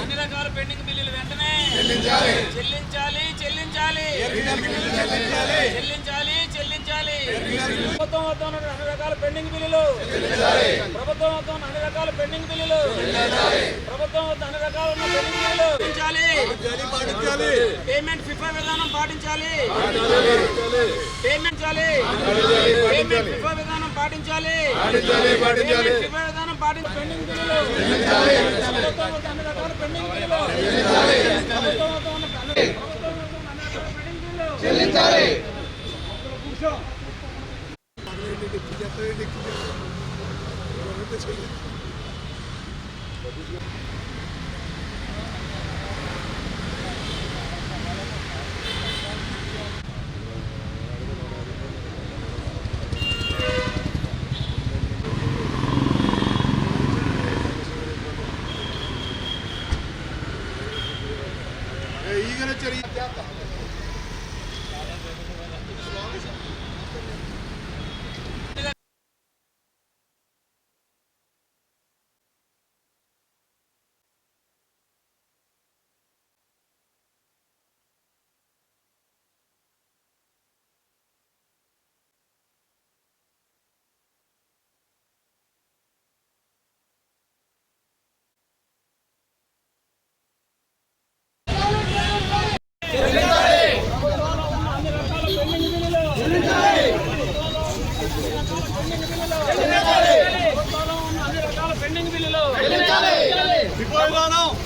అన్ని రకాల పెండింగ్ బిల్లులు వెంటనే. చెల్లించాలి. చెల్లించాలి చెల్లించాలి. చెల్లించాలి. ప్రభుత్వం వద్ద ఉన్న అన్ని రకాల పెండింగ్ బిల్లులు. ప్రభుత్వం వద్ద ఉన్న అన్ని రకాల పెండింగ్ బిల్లులు. ప్రభుత్వం వద్ద అన్ని రకాల ఉన్న పెండింగ్ బిల్లులు. చెల్లించాలి. పేమెంట్ ఫిఫా విధానం పాటించాలి. పేమెంట్ చాలి పేమెంట్ ఫిఫా విధానం పాటించాలి. ఫిఫా విధానం పాటించి పెండింగ్ బిల్లులు ప్రభుత్వం వద్ద అన్ని రకాల పెండింగ్ బిల్లులు ప్రభుత్వం వద్ద ఉన్న అన్ని- ప్రభుత్వం వద్ద ఉన్న అన్ని రకాల పెండింగ్ బిల్లులు అన్ని రకాల పెండింగ్ బిల్లులు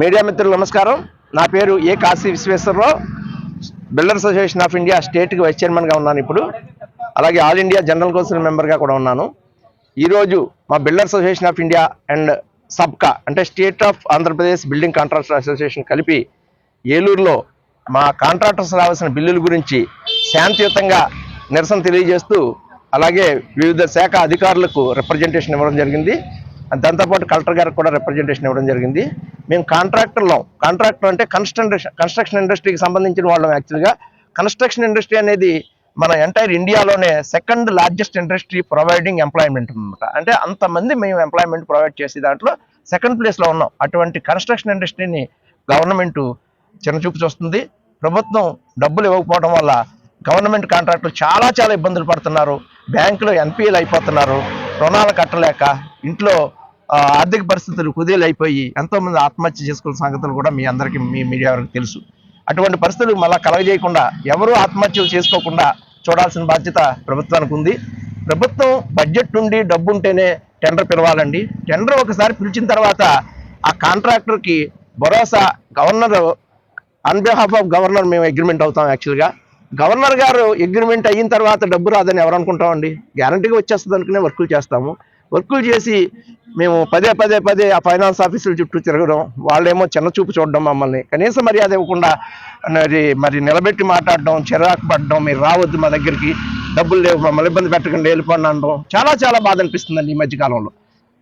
మీడియా మిత్రులు నమస్కారం. నా పేరు A Kashi Visweswararao. Builders association of India స్టేట్కి వైస్ చైర్మన్గా ఉన్నాను ఇప్పుడు. అలాగే ఆల్ ఇండియా జనరల్ కౌన్సిల్ మెంబర్గా కూడా ఉన్నాను. ఈరోజు మా builders association of India and సబ్కా అంటే state of Andhra Pradesh building contractor association కలిపి ఏలూరులో మా కాంట్రాక్టర్స్ రావాల్సిన బిల్లుల గురించి శాంతియుతంగా నిరసన తెలియజేస్తూ అలాగే వివిధ శాఖ అధికారులకు రిప్రజెంటేషన్ ఇవ్వడం జరిగింది. దాంతోపాటు కలెక్టర్ గారికి కూడా రిప్రజెంటేషన్ ఇవ్వడం జరిగింది. మేము కాంట్రాక్టర్లం కాంట్రాక్టర్ అంటే కన్స్ట్రక్షన్ కన్స్ట్రక్షన్ ఇండస్ట్రీకి సంబంధించిన వాళ్ళం యాక్చువల్గా కన్స్ట్రక్షన్ ఇండస్ట్రీ అనేది మన ఎంటైర్ ఇండియాలోనే second largest industry providing employment అనమాట అంటే అంతమంది మేము ఎంప్లాయ్మెంట్ ప్రొవైడ్ చేసే దాంట్లో సెకండ్ ప్లేస్లో ఉన్నాం. అటువంటి కన్స్ట్రక్షన్ ఇండస్ట్రీని గవర్నమెంట్ చిన్నచూపు చూస్తుంది. ప్రభుత్వం డబ్బులు ఇవ్వకపోవడం వల్ల గవర్నమెంట్ కాంట్రాక్టులు చాలా చాలా ఇబ్బందులు పడుతున్నారు. బ్యాంకులో ఎన్పిఎల్ అయిపోతున్నారు. రుణాలు కట్టలేక ఇంట్లో ఆర్థిక పరిస్థితులు కుదేలు అయిపోయి ఎంతోమంది ఆత్మహత్య చేసుకున్న సంగతులు కూడా మీ అందరికీ మీ మీడియా వారికి తెలుసు. అటువంటి పరిస్థితులు మళ్ళా కలగజేయకుండా ఎవరూ ఆత్మహత్యలు చేసుకోకుండా చూడాల్సిన బాధ్యత ప్రభుత్వానికి ఉంది. ప్రభుత్వం బడ్జెట్ నుండి డబ్బు ఉంటేనే టెండర్ పిలవాలండి. టెండర్ ఒకసారి పిలిచిన తర్వాత ఆ కాంట్రాక్టర్కి భరోసా governor on behalf of governor మేము అగ్రిమెంట్ అవుతాం యాక్చువల్గా గవర్నర్ గారు అగ్రిమెంట్ అయిన తర్వాత డబ్బు రాదని ఎవరు అనుకుంటామండి గ్యారంటీగా వచ్చేస్తుంది అనుకునే వర్కులు చేస్తాము. వర్కులు చేసి మేము పదే పదే పదే ఆ ఫైనాన్స్ ఆఫీసుల చుట్టూ తిరగడం వాళ్ళేమో చిన్న చూపు చూడడం మమ్మల్ని. కనీస మర్యాద ఇవ్వకుండా మరి మరి నిలబెట్టి మాట్లాడడం చిరాకు పడడం మీరు రావద్దు మా దగ్గరికి డబ్బులు లేవు మమ్మల్ని ఇబ్బంది పెట్టకుండా వెళ్ళిపోండి అనడం చాలా చాలా బాధ అనిపిస్తుందండి ఈ మధ్యకాలంలో.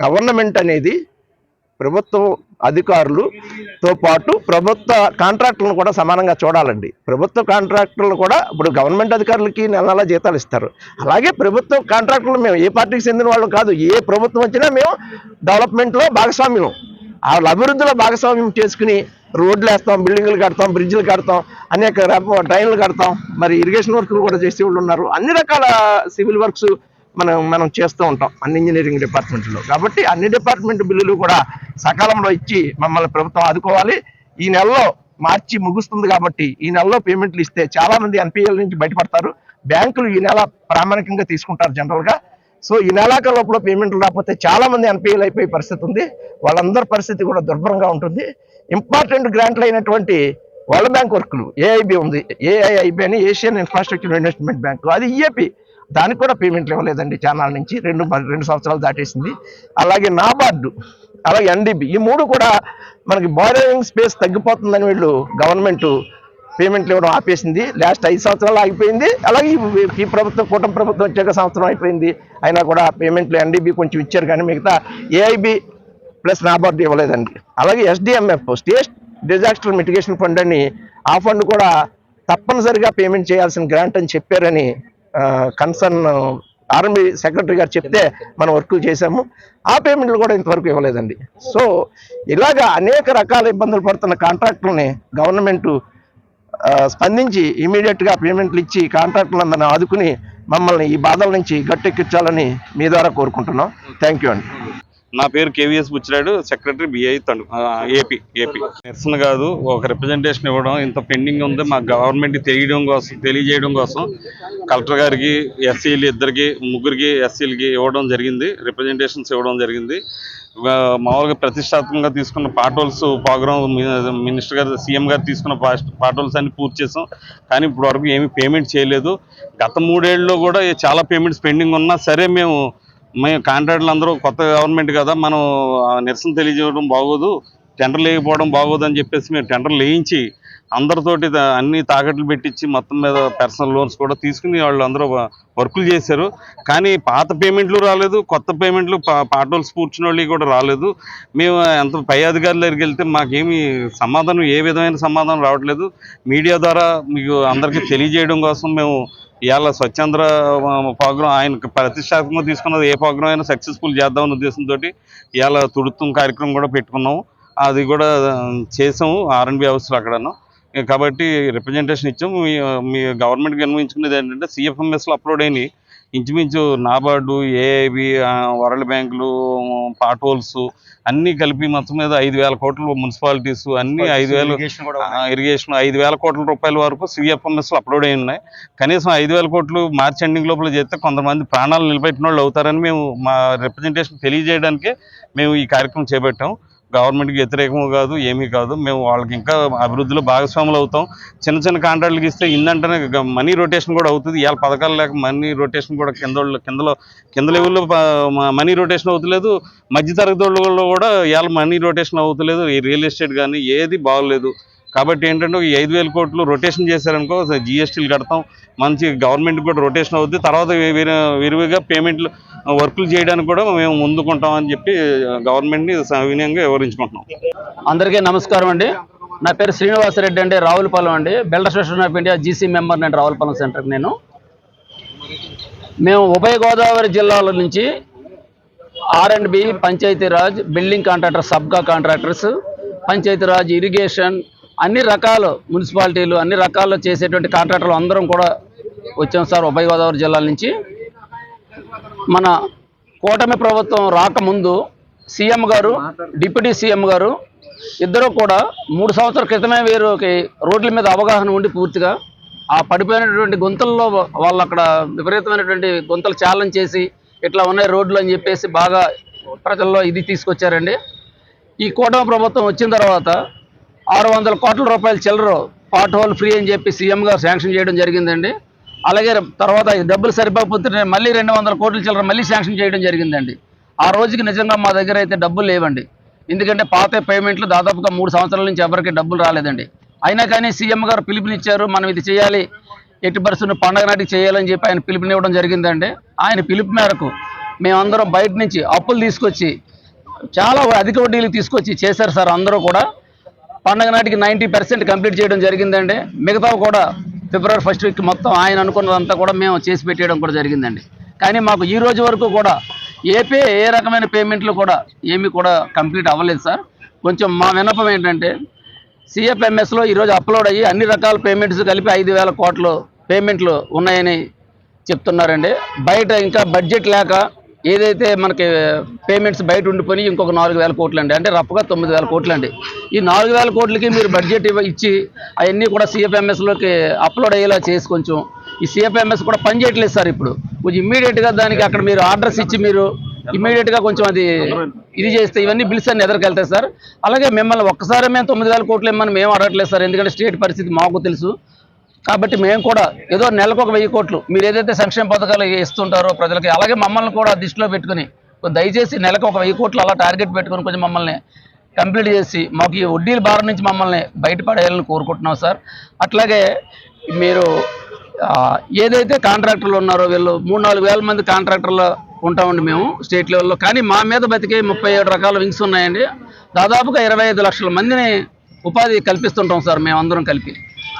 గవర్నమెంట్ అనేది ప్రభుత్వం అధికారులు తో పాటు ప్రభుత్వ కాంట్రాక్టులను కూడా సమానంగా చూడాలండి. ప్రభుత్వ కాంట్రాక్టులను కూడా ఇప్పుడు గవర్నమెంట్ అధికారులకి నెల నెల జీతాలు ఇస్తారు. అలాగే ప్రభుత్వ కాంట్రాక్టులు మేము ఏ పార్టీకి చెందిన వాళ్ళం కాదు ఏ ప్రభుత్వం వచ్చినా మేము డెవలప్మెంట్లో భాగస్వామ్యం. వాళ్ళ అభివృద్ధిలో భాగస్వామ్యం చేసుకుని రోడ్లు వేస్తాం బిల్డింగ్లు కడతాం బ్రిడ్జ్లు కడతాం అనేక రకం ట్రైన్లు కడతాం మరి ఇరిగేషన్ వర్క్లు కూడా చేసే వాళ్ళు ఉన్నారు. అన్ని రకాల సివిల్ వర్క్స్ మనం మనం చేస్తూ ఉంటాం అన్ని ఇంజనీరింగ్ డిపార్ట్మెంట్లో. కాబట్టి అన్ని డిపార్ట్మెంట్ బిల్లులు కూడా సకాలంలో ఇచ్చి మమ్మల్ని ప్రభుత్వం ఆదుకోవాలి. ఈ నెలలో మార్చి ముగుస్తుంది కాబట్టి ఈ నెలలో పేమెంట్లు ఇస్తే చాలా మంది ఎన్పిఎల్ నుంచి బయటపడతారు. బ్యాంకులు ఈ నెల ప్రామాణికంగా తీసుకుంటారు జనరల్గా సో ఈ నెలాఖరులోపల పేమెంట్లు రాకపోతే చాలా మంది ఎన్పిఎల్ అయిపోయే పరిస్థితి ఉంది. వాళ్ళందరి పరిస్థితి కూడా దుర్భరంగా ఉంటుంది. ఇంపార్టెంట్ గ్రాంట్లు అయినటువంటి వరల్డ్ బ్యాంక్ వర్క్లు ఏఐబి ఉంది. ఏఐఐబి అని ఏషియన్ ఇన్ఫ్రాస్ట్రక్చర్ ఇన్వెస్ట్మెంట్ బ్యాంక్ అది ఈఏపి. దానికి కూడా పేమెంట్లు ఇవ్వలేదండి ఛానల్ నుంచి. రెండు రెండు సంవత్సరాలు దాటేసింది. అలాగే నాబార్డు అలాగే ఎన్డీబీ ఈ మూడు కూడా మనకి బారోయింగ్ స్పేస్ తగ్గిపోతుందని వీళ్ళు గవర్నమెంట్ పేమెంట్లు ఇవ్వడం ఆపేసింది. లాస్ట్ ఐదు సంవత్సరాలు ఆగిపోయింది. అలాగే ఈ- ప్రభుత్వం కూటమి ప్రభుత్వం వచ్చాక సంవత్సరం అయిపోయింది. అయినా కూడా పేమెంట్లు ఎన్డీబీ కొంచెం ఇచ్చారు కానీ మిగతా ఏఐబీ ప్లస్ నాబార్డు ఇవ్వలేదండి. అలాగే SDMF state disaster mitigation fund అని ఆ ఫండ్ కూడా తప్పనిసరిగా పేమెంట్ చేయాల్సిన గ్రాంట్ అని చెప్పారని కన్సర్న్ ఆర్ఎంబి సెక్రటరీ గారు చెప్తే మనం వర్క్ చేశాము. ఆ పేమెంట్లు కూడా ఇంతవరకు ఇవ్వలేదండి. సో ఇలాగా అనేక రకాల ఇబ్బందులు పడుతున్న కాంట్రాక్టులని గవర్నమెంట్ స్పందించి ఇమీడియట్గా పేమెంట్లు ఇచ్చి కాంట్రాక్టులందరిని ఆదుకుని మమ్మల్ని ఈ బాధల నుంచి గట్టెక్కించాలని మీ ద్వారా కోరుకుంటున్నాం. థ్యాంక్ యూ అండి. నా పేరు KVS Buchiradu secretary B I తండు AP AP. నిరసన కాదు ఒక రిప్రజెంటేషన్ ఇవ్వడం ఇంత పెండింగ్ ఉంది మా గవర్నమెంట్ తెలియడం కోసం తెలియజేయడం కోసం కలెక్టర్ గారికి ఎస్సీలు ఇద్దరికి ముగ్గురికి ఎస్సీలకి ఇవ్వడం జరిగింది రిప్రజెంటేషన్స్ ఇవ్వడం జరిగింది. మామూలుగా ప్రతిష్టాత్మకంగా తీసుకున్న పాటోల్స్ ప్రోగ్రామ్ మినిస్టర్ గారు సీఎం గారు తీసుకున్న పాటోల్స్ అన్ని పూర్తి చేసాం. కానీ ఇప్పుడు వరకు ఏమీ పేమెంట్ చేయలేదు. గత మూడేళ్ళలో కూడా చాలా పేమెంట్స్ పెండింగ్ ఉన్నా సరే మేము మేము కాంట్రాక్టులు అందరూ కొత్త గవర్నమెంట్ కదా మనం నిరసన తెలియజేయడం బాగోదు టెండర్ లేకపోవడం బాగోదు అని చెప్పేసి మేము టెండర్ లేయించి అందరితోటి అన్ని తాకట్లు పెట్టించి మొత్తం మీద పర్సనల్ లోన్స్ కూడా తీసుకుని వాళ్ళు అందరూ వర్కులు చేశారు. కానీ పాత పేమెంట్లు రాలేదు కొత్త పేమెంట్లు పా- పాటోల్స్ పూర్చిన కూడా రాలేదు. మేము ఎంత పై అధికారుల దగ్గరికి వెళ్తే మాకేమి సమాధానం ఏ విధమైన సమాధానం రావట్లేదు. మీడియా ద్వారా మీకు అందరికీ తెలియజేయడం కోసం మేము ఇవాళ స్వచ్ఛంద్ర ప్రోగ్రాం ఆయన ప్రతిష్టాత్మకంగా తీసుకున్నది ఏ ప్రోగ్రాం అయినా సక్సెస్ఫుల్ చేద్దామన్న ఉద్దేశంతో ఇవాళ తుడుతం కార్యక్రమం కూడా పెట్టుకున్నాము అది కూడా చేసాము ఆర్ఎన్బి హౌస్లో అక్కడను. కాబట్టి రిప్రజెంటేషన్ ఇచ్చాము మీ గవర్నమెంట్కి విన్నవించుకునేది ఏంటంటే సిఎఫ్ఎంఎస్లో అప్లోడ్ అయినాయి. ఇంచుమించు నాబార్డు ఏఐబి వరల్డ్ బ్యాంకులు పాటోల్స్ అన్నీ కలిపి మొత్తం మీద ఐదు వేల కోట్లు మున్సిపాలిటీస్ అన్ని ఐదు వేలు ఇరిగేషన్ ఐదు వేల కోట్ల రూపాయల వరకు సిఎఫ్ఎంఎస్ అప్లోడ్ అయి ఉన్నాయి. కనీసం ఐదు వేల కోట్లు మార్చి ఎండింగ్ లోపల చేస్తే కొంతమంది ప్రాణాలు నిలబెట్టిన వాళ్ళు అవుతారని మేము మా రిప్రజెంటేషన్ తెలియజేయడానికే మేము ఈ కార్యక్రమం చేపట్టాం. గవర్నమెంట్కి వ్యతిరేకము కాదు ఏమీ కాదు. మేము వాళ్ళకి ఇంకా అభివృద్ధిలో భాగస్వాములు అవుతాం. చిన్న చిన్న కాంట్రాక్టులకి ఇస్తే ఇందంటనే మనీ రొటేషన్ కూడా అవుతుంది. ఇవాళ పథకాలు లేక మనీ రొటేషన్ కూడా కింద కిందలో కింద లెవెల్లో మనీ రొటేషన్ అవుతలేదు. మధ్యతరగతి వాళ్ళు కూడా ఇవాళ మనీ రొటేషన్ అవుతలేదు. ఈ రియల్ ఎస్టేట్ కానీ ఏది బాగలేదు. కాబట్టి ఏంటంటే ఈ ఐదు వేల కోట్లు రొటేషన్ చేశారనుకో జిఎస్టీలు కడతాం. మంచి గవర్నమెంట్ కూడా రొటేషన్ అవుద్ది. తర్వాత విరివిగా పేమెంట్లు వర్కులు చేయడానికి కూడా మేము ముందుకుంటాం అని చెప్పి గవర్నమెంట్ని సవినయంగా వివరించుకుంటున్నాం. అందరికీ నమస్కారం అండి. నా పేరు శ్రీనివాసరెడ్డి అండి రావులపాలెం అండి. Builder association of India GC member అండి రావులపాలెం సెంటర్కి నేను. మేము ఉభయ గోదావరి జిల్లాల నుంచి R and B Panchayati Raj building contractor సబ్గా contractors Panchayati Raj irrigation అన్ని రకాల మున్సిపాలిటీలు అన్ని రకాలు చేసేటువంటి కాంట్రాక్టర్లు అందరం కూడా వచ్చాం సార్ ఉభయ గోదావరి జిల్లాల నుంచి. మన కూటమి ప్రభుత్వం రాకముందు సీఎం గారు డిప్యూటీ సీఎం గారు ఇద్దరు కూడా మూడు సంవత్సరాల క్రితమే వీరికి రోడ్ల మీద అవగాహన ఉండి పూర్తిగా ఆ పడిపోయినటువంటి గుంతల్లో వాళ్ళు అక్కడ విపరీతమైనటువంటి గుంతలు ఛాలెంజ్ చేసి ఇట్లా ఉన్నాయి రోడ్లు అని చెప్పేసి బాగా ప్రజల్లో ఇది తీసుకొచ్చారండి. ఈ కూటమి ప్రభుత్వం వచ్చిన తర్వాత ఆరు వందల కోట్ల రూపాయల చిల్లరు పాట్ హోల్ ఫ్రీ అని చెప్పి సీఎం గారు శాంక్షన్ చేయడం జరిగిందండి. అలాగే తర్వాత డబ్బులు సరిపోతే మళ్ళీ రెండు వందల కోట్ల చిల్లర మళ్ళీ శాంక్షన్ చేయడం జరిగిందండి. ఆ రోజుకి నిజంగా మా దగ్గర అయితే డబ్బులు లేవండి. ఎందుకంటే పాత పేమెంట్లు దాదాపుగా మూడు సంవత్సరాల నుంచి ఎవరికి డబ్బులు రాలేదండి. అయినా కానీ సీఎం గారు పిలుపునిచ్చారు మనం ఇది చేయాలి ఎట్టి పరిస్థితులు పండగ నాటికి చేయాలని చెప్పి ఆయన పిలుపునివ్వడం జరిగిందండి. ఆయన పిలుపు మేరకు మేమందరం బయట నుంచి అప్పులు తీసుకొచ్చి చాలా అధిక వడ్డీలు తీసుకొచ్చి చేశారు సార్ అందరూ కూడా. పండగ నాటికి నైంటీ పర్సెంట్ కంప్లీట్ చేయడం జరిగిందండి. మిగతా కూడా ఫిబ్రవరి ఫస్ట్ వీక్ మొత్తం ఆయన అనుకున్నదంతా కూడా మేము చేసి పెట్టేయడం కూడా జరిగిందండి. కానీ మాకు ఈ రోజు వరకు కూడా ఏపీ ఏ రకమైన పేమెంట్లు కూడా ఏమీ కూడా కంప్లీట్ అవ్వలేదు సార్. కొంచెం మా విన్నపం ఏంటంటే సిఎఫ్ఎంఎస్లో ఈరోజు అప్లోడ్ అయ్యి అన్ని రకాల పేమెంట్స్ కలిపి ఐదు వేల కోట్లు పేమెంట్లు ఉన్నాయని చెప్తున్నారండి. బయట ఇంకా బడ్జెట్ లేక ఏదైతే మనకి పేమెంట్స్ బయట ఉండిపోయి ఇంకొక నాలుగు వేల కోట్లు అండి. అంటే రఫ్గా తొమ్మిది వేల కోట్లు అండి. ఈ నాలుగు వేల కోట్లకి మీరు బడ్జెట్ ఇచ్చి అవన్నీ కూడా సిఎఫ్ఎంఎస్లోకి అప్లోడ్ అయ్యేలా చేసి కొంచెం ఈ సిఎఫ్ఎంఎస్ కూడా పనిచేయట్లేదు సార్ ఇప్పుడు. కొంచెం ఇమ్మీడియట్గా దానికి అక్కడ మీరు ఆర్డర్స్ ఇచ్చి మీరు ఇమ్మీడియట్గా కొంచెం అది ఇది చేస్తే ఇవన్నీ బిల్స్ అన్ని ఎదురుకెళ్తాయి సార్. అలాగే మిమ్మల్ని ఒక్కసారి మేము తొమ్మిది వేల కోట్లు ఇమ్మని మేము అడగట్లేదు సార్. ఎందుకంటే స్టేట్ పరిస్థితి మాకు తెలుసు. కాబట్టి మేము కూడా ఏదో నెలకు ఒక వెయ్యి కోట్లు మీరు ఏదైతే సంక్షేమ పథకాలు ఇస్తుంటారో ప్రజలకి అలాగే మమ్మల్ని కూడా దృష్టిలో పెట్టుకుని దయచేసి నెలకు ఒక వెయ్యి కోట్లు అలా టార్గెట్ పెట్టుకుని కొంచెం మమ్మల్ని కంప్లీట్ చేసి మాకు ఈ వడ్డీల భారం నుంచి మమ్మల్ని బయటపడేయాలని కోరుకుంటున్నాం సార్. అట్లాగే మీరు ఏదైతే కాంట్రాక్టర్లు ఉన్నారో వీళ్ళు మూడు నాలుగు వేల మంది కాంట్రాక్టర్లు ఉంటామండి మేము స్టేట్ లెవెల్లో. కానీ మా మీద బతికే ముప్పై ఏడు రకాల వింగ్స్ ఉన్నాయండి. దాదాపుగా ఇరవై ఐదు లక్షల మందిని ఉపాధి కల్పిస్తుంటాం సార్ మేమందరం కలిపి.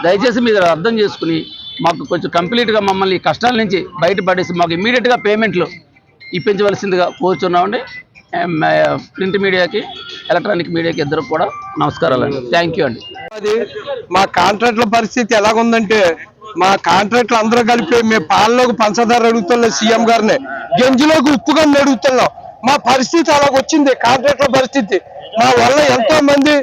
దయచేసి మీరు అర్థం చేసుకుని మాకు కొంచెం కంప్లీట్గా మమ్మల్ని కష్టాల నుంచి బయటపడేసి మాకు ఇమీడియట్గా పేమెంట్లు ఇప్పించవలసిందిగా కోరుచున్నామండి. ప్రింట్ మీడియాకి ఎలక్ట్రానిక్ మీడియాకి ఇద్దరు కూడా నమస్కారాలు అండి థ్యాంక్ యూ అండి. అది మా కాంట్రాక్ట్ల పరిస్థితి ఎలాగుందంటే మా కాంట్రాక్ట్లు అందరూ కలిపి మేము పాలలోకి పంచదార అడుగుతున్నాం సీఎం గారిని గంజిలోకి ఉప్పు గంజి అడుగుతున్నాం. మా పరిస్థితి అలాగొచ్చింది కాంట్రాక్ట్ల పరిస్థితి. మా వల్ల ఎంతో మంది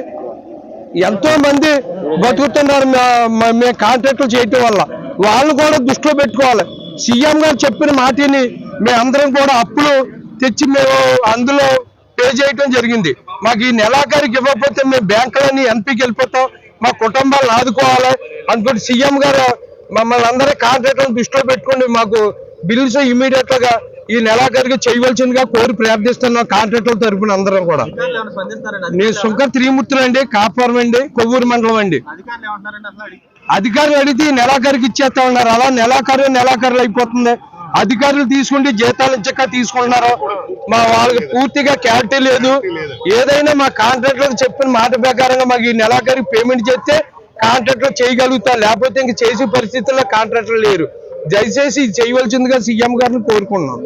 ఎంతో మంది బతుకుతున్నారు మా- మేము కాంట్రాక్టులు చేయటం వల్ల. వాళ్ళు కూడా దృష్టిలో పెట్టుకోవాలి. సీఎం గారు చెప్పిన మాటని మేమందరం కూడా అప్పులు తెచ్చి మేము అందులో పే చేయటం జరిగింది. మాకు ఈ నెలాఖరికి ఇవ్వకపోతే మేము బ్యాంకులని ఎంపీకి వెళ్ళిపోతాం. మా కుటుంబాలను ఆదుకోవాలి అనుకుంటే సీఎం గారు మమ్మల్ని అందరూ కాంట్రాక్టులను దృష్టిలో పెట్టుకుని మాకు బిల్స్ ఇమీడియట్గా ఈ నెలాఖరికి చేయవలసిందిగా కోరి ప్రార్థిస్తున్నాం కాంట్రాక్టర్ తరఫున అందరం కూడా. నేను శుంకర్ త్రిమూర్తులు అండి కాపురం అండి కొవ్వూరు మండలం అండి. అధికారులు అడిగితే ఈ నెలాఖరికి ఇచ్చేస్తా ఉన్నారు. అలా నెలాఖరు నెలాఖరులు అయిపోతుంది. అధికారులు తీసుకుంటే జీతాలు ఇచ్చక తీసుకుంటున్నారు. మా వాళ్ళకి పూర్తిగా క్యారిటీ లేదు. ఏదైనా మా కాంట్రాక్టర్ చెప్పిన మాట ప్రకారంగా మాకు ఈ నెలాఖరికి పేమెంట్ చేస్తే కాంట్రాక్టర్ చేయగలుగుతారు. లేకపోతే ఇంక చేసే పరిస్థితుల్లో కాంట్రాక్టర్ లేరు. దయచేసి చేయవలసిందిగా సీఎం గారిని కోరుకున్నాం